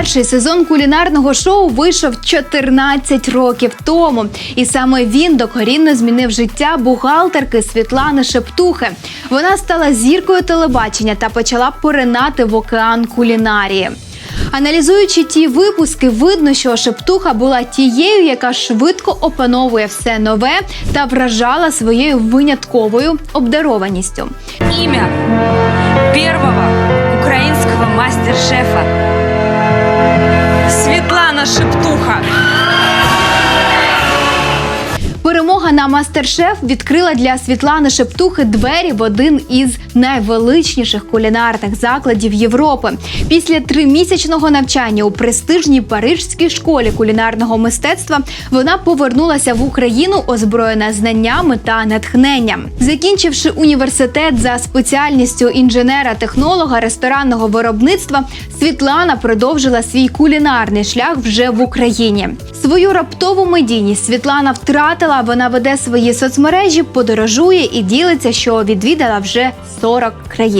Перший сезон кулінарного шоу вийшов 14 років тому, і саме він докорінно змінив життя бухгалтерки Світлани Шептухи. Вона стала зіркою телебачення та почала поринати в океан кулінарії. Аналізуючи ті випуски, видно, що Шептуха була тією, яка швидко опановує все нове та вражала своєю винятковою обдарованістю. Имя первого украинского мастер-шефа Светлана Перемога на мастер-шеф відкрила для Світлани Шептухи двері в один із найвеличніших кулінарних закладів Європи. Після тримісячного навчання у престижній парижській школі кулінарного мистецтва вона повернулася в Україну озброєна знаннями та натхненням. Закінчивши університет за спеціальністю інженера-технолога ресторанного виробництва, Світлана продовжила свій кулінарний шлях вже в Україні. Свою раптову медійність Світлана втратила. Вона веде свої соцмережі, подорожує і ділиться, що відвідала вже 40 країн.